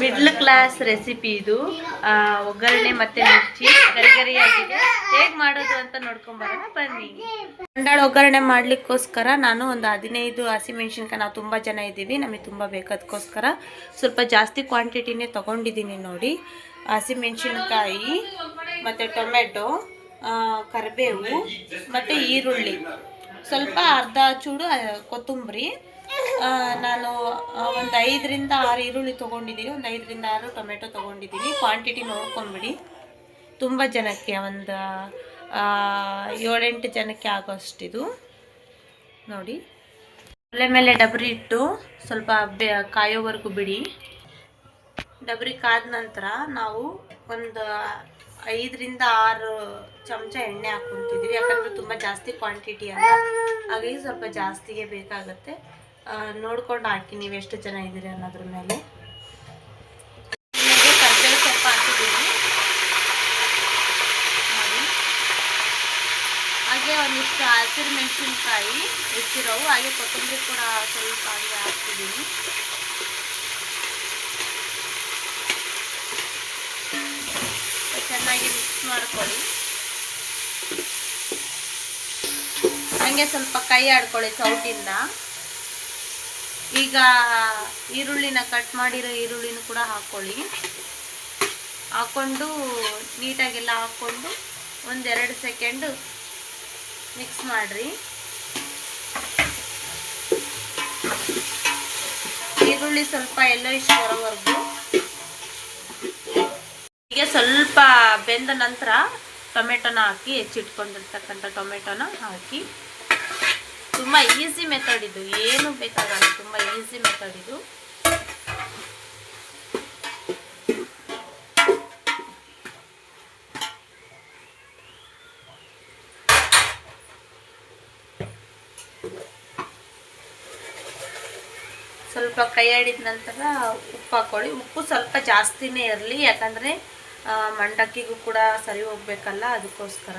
Middle class recipe ಇದು. ಒಗ್ಗರಣೆ ಮತ್ತೆ ಮಿರ್ಚಿ. ಗರಿಗರಿಯಾಗಿದೆ. ಹೇಗೆ ಮಾಡೋದು ಅಂತ ನೋಡ್ಕೊಂಬರೋಣ. ಬನ್ನಿ. ಮಂಡಾಳ ಒಗ್ಗರಣೆ ಮಾಡ್ಲಿಕ್ಕೋಸ್ಕರ ನಾನು ಒಂದು ಹದಿನೈದು ಹಸಿಮೆಣ್ಸಿನ್ಕಾಯಿ ನಾವು ತುಂಬ ಜನ ಇದ್ದೀವಿ. ನಮಗೆ ತುಂಬ ಬೇಕಾದಕ್ಕೋಸ್ಕರ ಸ್ವಲ್ಪ ಜಾಸ್ತಿ ಕ್ವಾಂಟಿಟಿನೇ ತಗೊಂಡಿದ್ದೀನಿ ನೋಡಿ. ಹಸಿಮೆಣ್ಸಿನ್ಕಾಯಿ ಮತ್ತು ಟೊಮೆಟೊ ಕರಿಬೇವು, ಮತ್ತು ಈರುಳ್ಳಿ. ಸ್ವಲ್ಪ ಅರ್ಧ ಚೂಡು ಕೊತ್ತಂಬರಿ. ನಾನು ಒಂದು ಐದರಿಂದ ಆರು ಈರುಳ್ಳಿ ತೊಗೊಂಡಿದ್ದೀನಿ ಒಂದು ಐದರಿಂದ ಆರು ಟೊಮೆಟೊ ತೊಗೊಂಡಿದ್ದೀನಿ ಕ್ವಾಂಟಿಟಿ ನೋಡ್ಕೊಂಬಿಡಿ. ತುಂಬ ಜನಕ್ಕೆ ಒಂದು ಏಳೆಂಟು ಜನಕ್ಕೆ ಆಗೋಷ್ಟಿದು. ನೋಡಿ. ಒಲೆ ಮೇಲೆ ಡಬರಿ ಇಟ್ಟು ಸ್ವಲ್ಪ ಕಾಯೋವರೆಗೂ ಬಿಡಿ. ಡಬರಿ ಕಾದ ನಂತರ ನಾವು ಒಂದು ಐದರಿಂದ ಆರು ಚಮಚ ಎಣ್ಣೆ ಹಾಕ್ಕೊತಿದ್ವಿ. ಯಾಕಂದರೆ ತುಂಬ ಜಾಸ್ತಿ ಕ್ವಾಂಟಿಟಿ ಅಲ್ಲ. ಹಾಗಾಗಿ ಸ್ವಲ್ಪ ಜಾಸ್ತಿಗೆ ಬೇಕಾಗುತ್ತೆ. ನೋಡ್ಕೊಂಡು ಹಾಕಿ, ನೀವು ಎಷ್ಟು ಜನ ಇದ್ದೀರಿ ಅನ್ನೋದ್ರ ಮೇಲೆ. ಸ್ವಲ್ಪ. ಹಾಗೆ ಒಂದಿಷ್ಟು ಹಸಿರು ಮೆಣಸಿನ್ಕಾಯಿ ಹೆಚ್ಚಿರೋವು, ಹಾಗೆ ಕೊತ್ತಂಬರಿ ಕೂಡ ಸ್ವಲ್ಪ ಹಾಗೆ ಹಾಕ್ತಿದ್ದೀನಿ. ಚೆನ್ನಾಗಿ ಮಿಕ್ಸ್ ಮಾಡ್ಕೊಳ್ಳಿ. ಹಂಗೆ ಸ್ವಲ್ಪ ಕೈ ಆಡ್ಕೊಳ್ಳಿ ಸೌಟಿಂದ ಈಗ ಈರುಳ್ಳಿನ ಕಟ್ ಮಾಡಿರೋ ಈರುಳ್ಳಿನ ಕೂಡ ಹಾಕ್ಕೊಳ್ಳಿ ಹಾಕ್ಕೊಂಡು ನೀಟಾಗೆಲ್ಲ ಹಾಕ್ಕೊಂಡು ಒಂದೆರಡು ಸೆಕೆಂಡು ಮಿಕ್ಸ್ ಮಾಡಿರಿ. ಈರುಳ್ಳಿ ಸ್ವಲ್ಪ ಎಲ್ಲೋ ಇಷ್ಟು ಬರೋವರೆಗೂ. ಹೀಗೆ ಸ್ವಲ್ಪ ಬೆಂದ ನಂತರ ಟೊಮೆಟೊನ ಹಾಕಿ ಹೆಚ್ಚಿಟ್ಕೊಂಡಿರ್ತಕ್ಕಂಥ ಟೊಮೆಟೊನ ಹಾಕಿ ತುಂಬ ಈಸಿ ಮೆಥಡ್ ಇದು. ಏನು ಬೇಕಾಗಲ್ಲ, ತುಂಬ ಈಸಿ ಮೆಥಡ್ ಇದು. ಸ್ವಲ್ಪ ಕೈ ಆಡಿದ ನಂತರ ಉಪ್ಪು ಹಾಕೊಳ್ಳಿ. ಉಪ್ಪು ಸ್ವಲ್ಪ ಜಾಸ್ತಿನೇ ಇರಲಿ, ಯಾಕಂದರೆ ಮಂಡಕ್ಕಿಗೂ ಕೂಡ ಸರಿ ಹೋಗ್ಬೇಕಲ್ಲ, ಅದಕ್ಕೋಸ್ಕರ.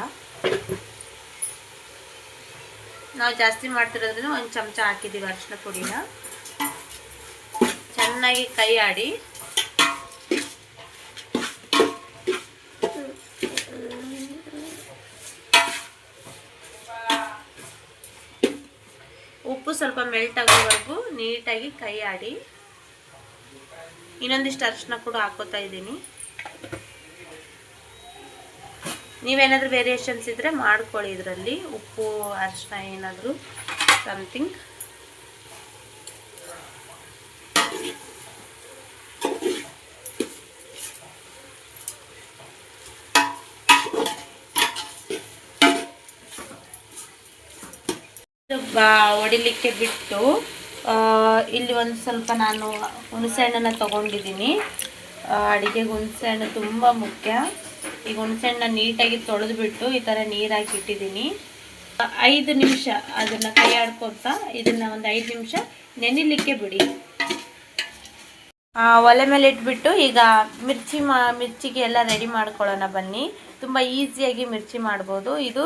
ನಾವು ಜಾಸ್ತಿ ಮಾಡ್ತಿರೋದ್ರಿಂದ ಒಂದು ಚಮಚ ಹಾಕಿದ್ದೀವಿ ಅರಿಶಿನ ಪುಡಿನ. ಚೆನ್ನಾಗಿ ಕೈ ಆಡಿ. ಉಪ್ಪು ಸ್ವಲ್ಪ ಮೆಲ್ಟ್ ಆಗೋವರೆಗೂ ನೀಟಾಗಿ ಕೈ ಆಡಿ. ಇನ್ನೊಂದಿಷ್ಟು ಅರಿಶಿನ ಕೂಡ ಹಾಕೋತಾ ಇದ್ದೀನಿ. ನೀವೇನಾದರೂ ವೇರಿಯೇಷನ್ಸ್ ಇದ್ದರೆ ಮಾಡ್ಕೊಳ್ಳಿ ಇದರಲ್ಲಿ. ಉಪ್ಪು ಅರಿಶಿನ ಏನಾದರೂ ಸಮಥಿಂಗ್ ಹೊಡಿಲಿಕ್ಕೆ ಬಿಟ್ಟು ಇಲ್ಲಿ ಒಂದು ಸ್ವಲ್ಪ ನಾನು ಹುಣಸೆ ಹಣ್ಣನ್ನು ತಗೊಂಡಿದ್ದೀನಿ. ಅಡುಗೆಗೆ ಹುಣಸೆ ಹಣ್ಣು ತುಂಬ ಮುಖ್ಯ. ಈಗ ಹುಣಸೆಹಣ್ಣ ನೀಟಾಗಿ ತೊಳೆದ್ಬಿಟ್ಟು ಈ ಥರ ನೀರು ಹಾಕಿ ಇಟ್ಟಿದ್ದೀನಿ. ಆ, ಐದು ನಿಮಿಷ ಅದನ್ನು ಕೈ ಆಡ್ಕೊತ ಇದನ್ನು ಒಂದು ಐದು ನಿಮಿಷ ನೆನಿಲಿಕ್ಕೆ ಬಿಡಿ. ಒಲೆ ಮೇಲೆ ಇಟ್ಬಿಟ್ಟು ಈಗ ಮಿರ್ಚಿ ಮಾ ಮಿರ್ಚಿಗೆ ಎಲ್ಲ ರೆಡಿ ಮಾಡ್ಕೊಳ್ಳೋಣ ಬನ್ನಿ. ತುಂಬ ಈಸಿಯಾಗಿ ಮಿರ್ಚಿ ಮಾಡ್ಬೋದು. ಇದು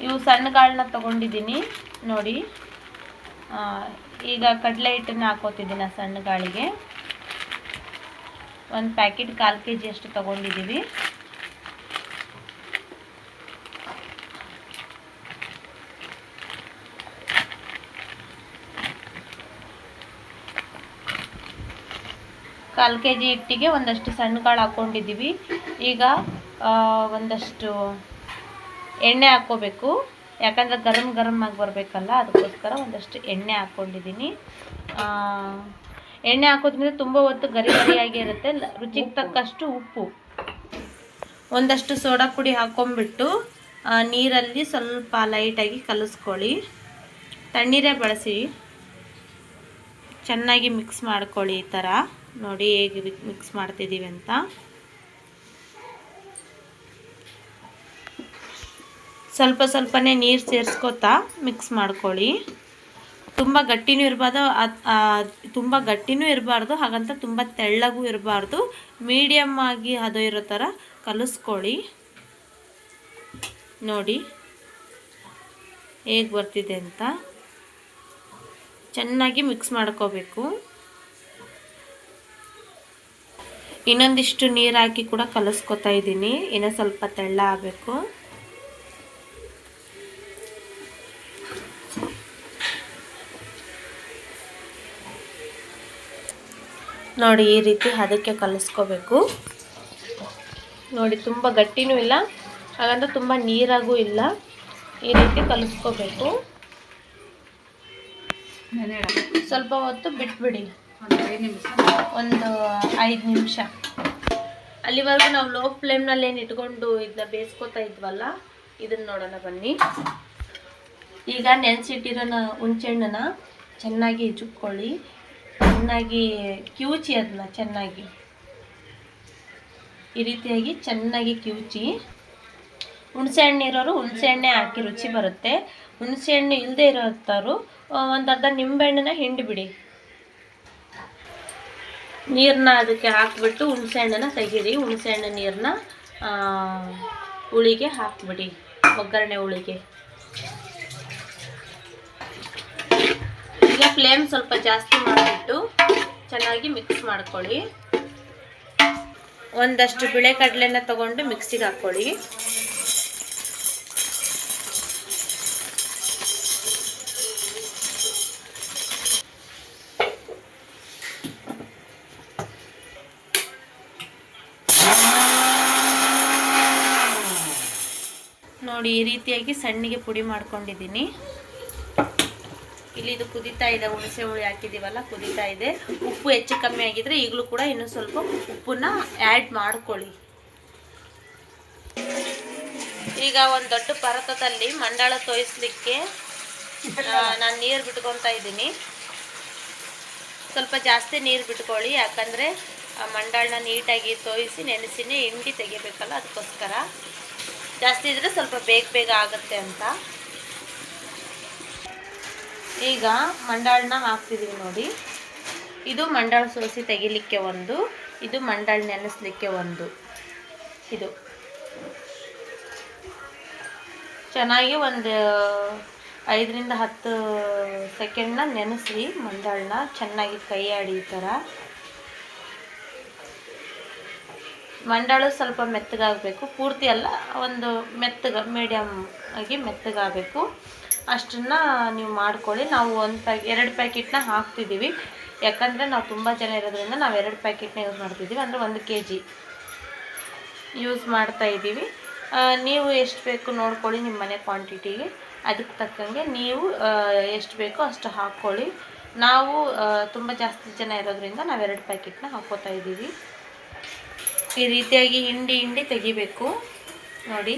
ಇವು ಸಣ್ಣ ಕಾಳನ್ನ ತಗೊಂಡಿದ್ದೀನಿ. ನೋಡಿ ಈಗ ಕಡಲೆ ಹಿಟ್ಟನ್ನ ಹಾಕೋತಿದ್ದೀನಿ ಸಣ್ಣ ಗಾಳಿಗೆ ಒಂದು ಪ್ಯಾಕೆಟ್ ಕಾಲು ಕೆ ಜಿ ಅಷ್ಟು ತಗೊಂಡಿದ್ದೀವಿ. ಕಾಲು ಕೆ ಜಿ ಹಿಟ್ಟಿಗೆ ಒಂದಷ್ಟು ಸಣ್ಣ ಕಾಳು ಹಾಕ್ಕೊಂಡಿದ್ದೀವಿ ಈಗ ಒಂದಷ್ಟು ಎಣ್ಣೆ ಹಾಕ್ಕೋಬೇಕು. ಯಾಕಂದರೆ ಗರಮ್ ಗರಮ್ ಆಗಿ ಬರಬೇಕಲ್ಲ, ಅದಕ್ಕೋಸ್ಕರ ಒಂದಷ್ಟು ಎಣ್ಣೆ ಹಾಕ್ಕೊಂಡಿದ್ದೀನಿ. ಎಣ್ಣೆ ಹಾಕೋದ್ರಿಂದ ತುಂಬ ಹೊತ್ತು ಗರಿ ಗರಿಯಾಗಿ ಇರುತ್ತೆ ರುಚಿಗೆ ತಕ್ಕಷ್ಟು ಉಪ್ಪು. ಒಂದಷ್ಟು ಸೋಡಾ ಪುಡಿ ಹಾಕೊಂಡ್ಬಿಟ್ಟು ನೀರಲ್ಲಿ ಸ್ವಲ್ಪ ಲೈಟಾಗಿ ಕಲಿಸ್ಕೊಳ್ಳಿ. ತಣ್ಣೀರೇ ಬಳಸಿ. ಚೆನ್ನಾಗಿ ಮಿಕ್ಸ್ ಮಾಡ್ಕೊಳ್ಳಿ ಈ ಥರ ನೋಡಿ ಹೇಗೆ ಮಿಕ್ಸ್ ಮಾಡ್ತಿದ್ದೀವಿ ಅಂತ. ಸ್ವಲ್ಪ ಸ್ವಲ್ಪನೇ ನೀರು ಸೇರಿಸ್ಕೊತಾ ಮಿಕ್ಸ್ ಮಾಡ್ಕೊಳ್ಳಿ. ತುಂಬ ಗಟ್ಟಿನೂ ಇರಬಾರ್ದು ತುಂಬ ಗಟ್ಟಿನೂ ಇರಬಾರ್ದು, ಹಾಗಂತ ತುಂಬ ತೆಳ್ಳಗೂ ಇರಬಾರ್ದು. ಮೀಡಿಯಮ್ ಆಗಿ ಅದು ಇರೋ ಥರ ಕಲಿಸ್ಕೊಳ್ಳಿ. ನೋಡಿ, ಹೇಗೆ ಬರ್ತಿದೆ ಅಂತ. ಚೆನ್ನಾಗಿ ಮಿಕ್ಸ್ ಮಾಡ್ಕೋಬೇಕು. ಇನ್ನೊಂದಿಷ್ಟು ನೀರು ಹಾಕಿ ಕೂಡ ಕಲಿಸ್ಕೊತಾ ಇದ್ದೀನಿ. ಇನ್ನೂ ಸ್ವಲ್ಪ ತೆಳ್ಳ ಆಗಬೇಕು ನೋಡಿ ಈ ರೀತಿ ಅದಕ್ಕೆ ಕಲಿಸ್ಕೋಬೇಕು. ನೋಡಿ ತುಂಬ ಗಟ್ಟಿನೂ ಇಲ್ಲ, ಹಾಗಂದ್ರೆ ತುಂಬ ನೀರಾಗೂ ಇಲ್ಲ. ಈ ರೀತಿ ಕಲಿಸ್ಕೋಬೇಕು. ಸ್ವಲ್ಪ ಹೊತ್ತು ಬಿಟ್ಬಿಡಿ. ಒಂದು ಐದು ನಿಮಿಷ. ಅಲ್ಲಿವರೆಗೂ ನಾವು ಲೋ ಫ್ಲೇಮ್ನಲ್ಲಿ ಏನು ಇಟ್ಕೊಂಡು ಇದನ್ನ ಬೇಯಿಸ್ಕೊತಾ ಇದ್ವಲ್ಲ, ಇದನ್ನ ನೋಡೋಣ ಬನ್ನಿ. ಈಗ ನೆನೆಸಿಟ್ಟಿರೋ ಹುಣಸೆಹಣ್ಣನ್ನ ಚೆನ್ನಾಗಿ ಇಜುಕ್ಕೊಳ್ಳಿ ಚೆನ್ನಾಗಿ ಕಿವುಚಿ ಅದನ್ನ ಚೆನ್ನಾಗಿ. ಈ ರೀತಿಯಾಗಿ ಚೆನ್ನಾಗಿ ಕಿವುಚಿ ಹುಣಸೆ ಹಣ್ಣು ಇರೋರು ಹುಣಸೆ ಹಣ್ಣೆ ಹಾಕಿ ರುಚಿ ಬರುತ್ತೆ. ಹುಣಸೆ ಹಣ್ಣು ಇಲ್ಲದೆ ಇರೋಂಥವ್ರು ಒಂದು ಅರ್ಧ ನಿಂಬೆಹಣ್ಣನ್ನ ಹಿಂಡಿಬಿಡಿ. ನೀರನ್ನ ಅದಕ್ಕೆ ಹಾಕಿಬಿಟ್ಟು ಹುಣಸೆ ಹಣ್ಣನ್ನ ತೆಗೀರಿ. ಹುಣಸೆ ಹಣ್ಣು ನೀರನ್ನ ಹುಳಿಗೆ ಹಾಕಿಬಿಡಿ. ಒಗ್ಗರಣೆ ಹುಳಿಗೆ. ಈಗ ಫ್ಲೇಮ್ ಸ್ವಲ್ಪ ಜಾಸ್ತಿ ಮಾಡಿಬಿಟ್ಟು ಚೆನ್ನಾಗಿ ಮಿಕ್ಸ್ ಮಾಡ್ಕೊಳ್ಳಿ. ಒಂದಷ್ಟು ಬಿಳೆ ಕಡಲೆನ ತಗೊಂಡು ಮಿಕ್ಸಿಗೆ ಹಾಕ್ಕೊಳ್ಳಿ. ನೋಡಿ ಈ ರೀತಿಯಾಗಿ ಸಣ್ಣಗೆ ಪುಡಿ ಮಾಡ್ಕೊಂಡಿದ್ದೀನಿ. ಇಲ್ಲಿ ಇದು ಕುದೀತಾ ಇದೆ, ಹುಣಸೆ ಹುಳಿ ಹಾಕಿದ್ದೀವಲ್ಲ ಕುದೀತಾ ಇದೆ. ಉಪ್ಪು ಹೆಚ್ಚು ಕಮ್ಮಿ ಆಗಿದ್ರೆ ಈಗಲೂ ಕೂಡ ಇನ್ನೂ ಸ್ವಲ್ಪ ಉಪ್ಪನ್ನ ಆ್ಯಡ್ ಮಾಡ್ಕೊಳ್ಳಿ. ಈಗ ಒಂದು ದೊಡ್ಡ ಪರತದಲ್ಲಿ ಮಂಡಾಳ ತೋಯಿಸ್ಲಿಕ್ಕೆ ನಾನು ನೀರು ಬಿಟ್ಕೊತಾ ಇದ್ದೀನಿ. ಸ್ವಲ್ಪ ಜಾಸ್ತಿ ನೀರು ಬಿಟ್ಕೊಳ್ಳಿ, ಯಾಕಂದರೆ ಮಂಡಾಳನ್ನ ನೀಟಾಗಿ ತೋಯಿಸಿ ನೆನೆಸಿನೇ ಹಿಂಡಿ ತೆಗಿಬೇಕಲ್ಲ, ಅದಕ್ಕೋಸ್ಕರ. ಜಾಸ್ತಿ ಇದ್ರೆ ಸ್ವಲ್ಪ ಬೇಗ ಬೇಗ ಆಗುತ್ತೆ ಅಂತ. ಈಗ ಮಂಡಾಳನ್ನ ಹಾಕ್ತಿದ್ದೀವಿ ನೋಡಿ. ಇದು ಮಂಡಾಳ ಸೋಸಿ ತೆಗಿಲಿಕ್ಕೆ ಒಂದು, ಇದು ಮಂಡಾಳ ನೆನೆಸ್ಲಿಕ್ಕೆ ಒಂದು. ಇದು. ಚೆನ್ನಾಗಿ ಒಂದು ಐದರಿಂದ ಹತ್ತು ಸೆಕೆಂಡ್ನ ನೆನೆಸಿ ಮಂಡಾಳನ್ನ. ಚೆನ್ನಾಗಿ ಕೈ ಆಡಿ ಈ ಥರ. ಮಂಡಾಳು ಸ್ವಲ್ಪ ಮೆತ್ತಗಾಗಬೇಕು. ಪೂರ್ತಿ ಅಲ್ಲ, ಒಂದು ಮೆತ್ತಗ ಮೀಡಿಯಮ್ ಆಗಿ ಮೆತ್ತಗಾಗಬೇಕು. ಅಷ್ಟನ್ನು ನೀವು ಮಾಡ್ಕೊಳ್ಳಿ. ನಾವು ಒಂದು ಪ್ಯಾಕ್ ಎರಡು ಪ್ಯಾಕೆಟ್ನ ಹಾಕ್ತಿದ್ದೀವಿ. ಯಾಕಂದರೆ ನಾವು ತುಂಬ ಜನ ಇರೋದ್ರಿಂದ ನಾವು ಎರಡು ಪ್ಯಾಕೆಟ್ನ ಯೂಸ್ ಮಾಡ್ತಿದ್ದೀವಿ. ಅಂದರೆ ಒಂದು ಕೆ ಜಿ ಯೂಸ್ ಮಾಡ್ತಾ ಇದ್ದೀವಿ. ನೀವು ಎಷ್ಟು ಬೇಕು ನೋಡ್ಕೊಳ್ಳಿ ನಿಮ್ಮ ಮನೆ ಕ್ವಾಂಟಿಟಿಗೆ ಅದಕ್ಕೆ ತಕ್ಕಂಗೆ ನೀವು ಎಷ್ಟು ಬೇಕೋ ಅಷ್ಟು ಹಾಕ್ಕೊಳ್ಳಿ. ನಾವು ತುಂಬ ಜಾಸ್ತಿ ಜನ ಇರೋದ್ರಿಂದ ನಾವು ಎರಡು ಪ್ಯಾಕೆಟ್ನ ಹಾಕೋತಾ ಇದ್ದೀವಿ. ಈ ರೀತಿಯಾಗಿ ಹಿಂಡಿ ಹಿಂಡಿ ತೆಗಿಬೇಕು. ನೋಡಿ,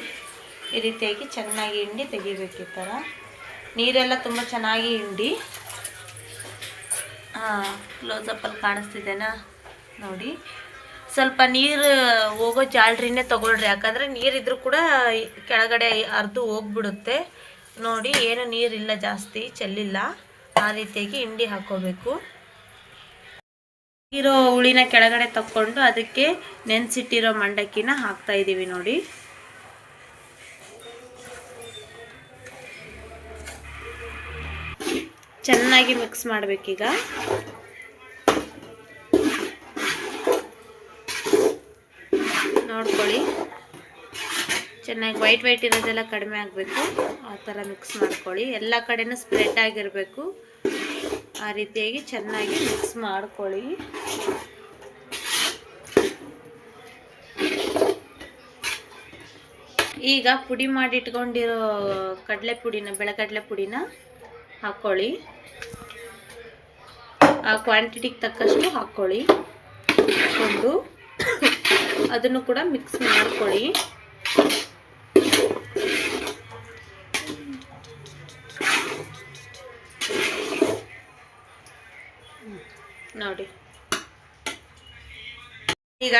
ಈ ರೀತಿಯಾಗಿ ಚೆನ್ನಾಗಿ ಹಿಂಡಿ ತೆಗಿಬೇಕು ಈ ಥರ ನೀರೆಲ್ಲ ತುಂಬ ಚೆನ್ನಾಗಿ ಹಿಂಡಿ. ಹಾಂ ಕ್ಲೋಸಪ್ಪಲ್ಲಿ ಕಾಣಿಸ್ತಿದ್ದೇನಾ ನೋಡಿ. ಸ್ವಲ್ಪ ನೀರು ಹೋಗೋ ಜಾಲ್ರಿನೇ ತೊಗೊಳ್ರಿ. ಯಾಕಂದರೆ ನೀರಿದ್ರೂ ಕೂಡ ಕೆಳಗಡೆ ಅರ್ದು ಹೋಗ್ಬಿಡುತ್ತೆ. ನೋಡಿ, ಏನು ನೀರಿಲ್ಲ ಜಾಸ್ತಿ ಚೆಲ್ಲಿಲ್ಲ. ಆ ರೀತಿಯಾಗಿ ಹಿಂಡಿ ಹಾಕೋಬೇಕು. ಇರೋ ಹುಳಿನ ಕೆಳಗಡೆ ತಕ್ಕೊಂಡು ಅದಕ್ಕೆ ನೆನೆಸಿಟ್ಟಿರೋ ಮಂಡಕ್ಕಿನ ಹಾಕ್ತಾ ಇದ್ದೀವಿ ನೋಡಿ. ಚೆನ್ನಾಗಿ ಮಿಕ್ಸ್ ಮಾಡಬೇಕೀಗ. ನೋಡ್ಕೊಳ್ಳಿ. ಚೆನ್ನಾಗಿ ವೈಟ್ ವೈಟ್ ಇರೋದೆಲ್ಲ ಕಡಿಮೆ ಆಗಬೇಕು. ಆ ಥರ ಮಿಕ್ಸ್ ಮಾಡ್ಕೊಳ್ಳಿ. ಎಲ್ಲ ಕಡೆನೂ ಸ್ಪ್ರೆಡ್ ಆಗಿರಬೇಕು. ಆ ರೀತಿಯಾಗಿ ಚೆನ್ನಾಗಿ ಮಿಕ್ಸ್ ಮಾಡ್ಕೊಳ್ಳಿ. ಈಗ ಪುಡಿ ಮಾಡಿಟ್ಕೊಂಡಿರೋ ಕಡಲೆ ಪುಡಿನ ಬೆಳಗಡಲೆ ಪುಡಿನ ಹಾಕ್ಕೊಳ್ಳಿ ಆ ಕ್ವಾಂಟಿಟಿಗೆ ತಕ್ಕಷ್ಟು ಹಾಕ್ಕೊಳ್ಳಿ ಒಂದು. ಅದನ್ನು ಕೂಡ ಮಿಕ್ಸ್ ಮಾಡ್ಕೊಳ್ಳಿ. ನೋಡಿ. ಈಗ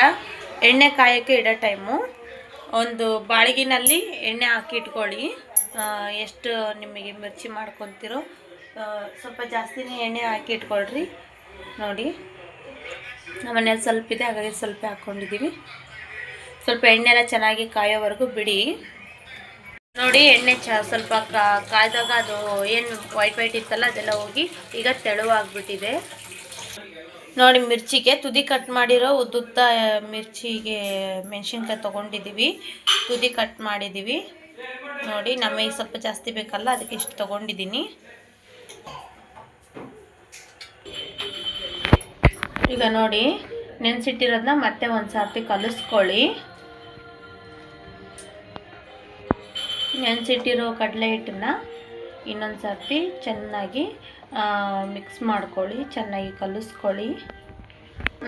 ಎಣ್ಣೆ ಕಾಯೋಕ್ಕೆ ಇಡೋ ಟೈಮು ಒಂದು ಬಾಳಿಗಿನಲ್ಲಿ ಎಣ್ಣೆ ಹಾಕಿ ಇಟ್ಕೊಳ್ಳಿ. ಎಷ್ಟು ನಿಮಗೆ ಮಿರ್ಚಿ ಮಾಡ್ಕೊತಿರೋ ಸ್ವಲ್ಪ ಜಾಸ್ತಿನೇ ಎಣ್ಣೆ ಹಾಕಿ ಇಟ್ಕೊಳ್ರಿ. ನೋಡಿ. ನಮ್ಮನೇಲಿ ಸ್ವಲ್ಪ ಇದೆ, ಹಾಗಾಗಿ ಸ್ವಲ್ಪ ಹಾಕ್ಕೊಂಡಿದ್ದೀವಿ. ಸ್ವಲ್ಪ ಎಣ್ಣೆ ಎಲ್ಲ ಚೆನ್ನಾಗಿ ಕಾಯೋವರೆಗೂ ಬಿಡಿ. ನೋಡಿ, ಎಣ್ಣೆ ಚ, ಸ್ವಲ್ಪ ಕಾಯ್ದಾಗ ಅದು ಏನು ವೈಟ್ ವೈಟ್ ಇತ್ತಲ್ಲ, ಅದೆಲ್ಲ ಹೋಗಿ ಈಗ ತೆಳುವಾಗ್ಬಿಟ್ಟಿದೆ. ನೋಡಿ, ಮಿರ್ಚಿಗೆ ತುದಿ ಕಟ್ ಮಾಡಿರೋ ಉದ್ದುದ್ದ ಮಿರ್ಚಿಗೆ ಮೆಣಸಿನ್ಕಾಯಿ ತೊಗೊಂಡಿದ್ದೀವಿ. ತುದಿ ಕಟ್ ಮಾಡಿದ್ದೀವಿ. ನೋಡಿ, ನಮಗೆ ಸ್ವಲ್ಪ ಜಾಸ್ತಿ ಬೇಕಲ್ಲ, ಅದಕ್ಕೆ ಇಷ್ಟು ತೊಗೊಂಡಿದ್ದೀನಿ. ಈಗ ನೋಡಿ ನೆನೆಸಿಟ್ಟಿರೋದನ್ನ ಮತ್ತೆ ಒಂದು ಸರ್ತಿ ಕಲಿಸ್ಕೊಳ್ಳಿ. ನೆನೆಸಿಟ್ಟಿರೋ ಕಡಲೆ ಹಿಟ್ಟನ್ನ ಇನ್ನೊಂದು ಸರ್ತಿ ಚೆನ್ನಾಗಿ ಮಿಕ್ಸ್ ಮಾಡ್ಕೊಳ್ಳಿ, ಚೆನ್ನಾಗಿ ಕಲಿಸ್ಕೊಳ್ಳಿ.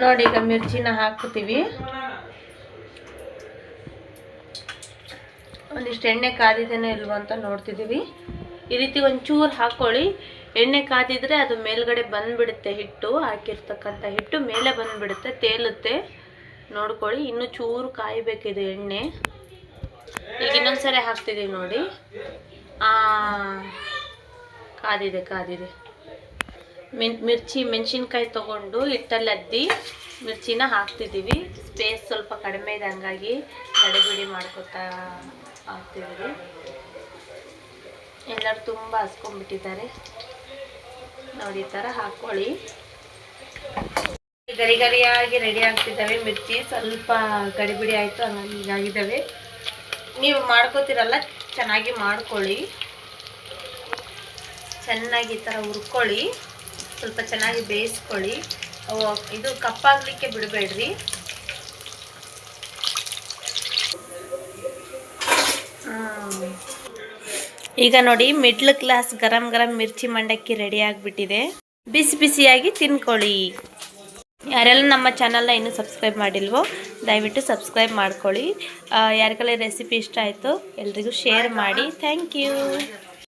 ನೋಡಿ, ಈಗ ಮಿರ್ಚಿನ ಹಾಕ್ತೀವಿ ಒಂದಿಷ್ಟು ಎಣ್ಣೆ ಕಾದಿದ್ದೇನೆ ಇಲ್ವೋ ಅಂತ ನೋಡ್ತಿದ್ದೀವಿ. ಈ ರೀತಿ ಒಂಚೂರು ಹಾಕ್ಕೊಳ್ಳಿ. ಎಣ್ಣೆ ಕಾದಿದ್ರೆ ಅದು ಮೇಲ್ಗಡೆ ಬಂದ್ಬಿಡುತ್ತೆ ಹಿಟ್ಟು ಹಾಕಿರ್ತಕ್ಕಂಥ ಹಿಟ್ಟು ಮೇಲೆ ಬಂದ್ಬಿಡುತ್ತೆ ತೇಲುತ್ತೆ. ನೋಡ್ಕೊಳ್ಳಿ ಇನ್ನೂ ಚೂರು ಕಾಯಬೇಕಿದೆ ಎಣ್ಣೆ. ಈಗ ಇನ್ನೊಂದ್ಸರಿ ಹಾಕ್ತಿದ್ದೀವಿ ನೋಡಿ. ಆ, ಕಾದಿದೆ ಕಾದಿದೆ. ಮಿನ್ ಮಿರ್ಚಿ ಮೆಣಸಿನ್ಕಾಯಿ ತಗೊಂಡು ಹಿಟ್ಟಲ್ಲಿ ಅದ್ದಿ ಮಿರ್ಚಿನ ಹಾಕ್ತಿದ್ದೀವಿ ಸ್ಪೇಸ್ ಸ್ವಲ್ಪ ಕಡಿಮೆ ಇದೆ ಹಂಗಾಗಿ ಗಡಿಬಿಡಿ ಮಾಡ್ಕೊತಾ ಹಾಕ್ತಿದ್ದೀವಿ ಎಲ್ಲರೂ ತುಂಬ ಹಸ್ಕೊಂಡ್ಬಿಟ್ಟಿದ್ದಾರೆ. ನೋಡಿ, ಈ ಥರ ಹಾಕ್ಕೊಳ್ಳಿ ಗರಿ ಗರಿಯಾಗಿ ರೆಡಿ ಆಗ್ತಿದ್ದಾವೆ. ಮಿರ್ಚಿ ಸ್ವಲ್ಪ ಗಡಿಬಿಡಿ ಆಯಿತು ಹಂಗಾಗಿ ಹೀಗಾಗಿದ್ದಾವೆ. ನೀವು ಮಾಡ್ಕೋತೀರಲ್ಲ, ಚೆನ್ನಾಗಿ ಮಾಡ್ಕೊಳ್ಳಿ. ಚೆನ್ನಾಗಿ ಈ ಥರ ಹುರ್ಕೊಳ್ಳಿ. ಸ್ವಲ್ಪ ಚೆನ್ನಾಗಿ ಬೇಯಿಸ್ಕೊಳ್ಳಿ. ಇದು ಕಪ್ಪಾಗಲಿಕ್ಕೆ ಬಿಡಬೇಡ್ರಿ. ಈಗ ನೋಡಿ ಮಿಡ್ಲ್ ಕ್ಲಾಸ್ ಗರಂ ಗರಂ ಮಿರ್ಚಿ ಮಂಡಕ್ಕಿ ರೆಡಿ ಆಗಿಬಿಟ್ಟಿದೆ. ಬಿಸಿ ಬಿಸಿಯಾಗಿ ತಿನ್ಕೊಳ್ಳಿ. ಯಾರೆಲ್ಲ ನಮ್ಮ ಚಾನಲ್ನ ಇನ್ನೂ ಸಬ್ಸ್ಕ್ರೈಬ್ ಮಾಡಿಲ್ವೋ, ದಯವಿಟ್ಟು ಸಬ್ಸ್ಕ್ರೈಬ್ ಮಾಡ್ಕೊಳ್ಳಿ. ಯಾರಿಗೆಲ್ಲ ರೆಸಿಪಿ ಇಷ್ಟ ಆಯಿತು ಎಲ್ರಿಗೂ ಶೇರ್ ಮಾಡಿ. Thank you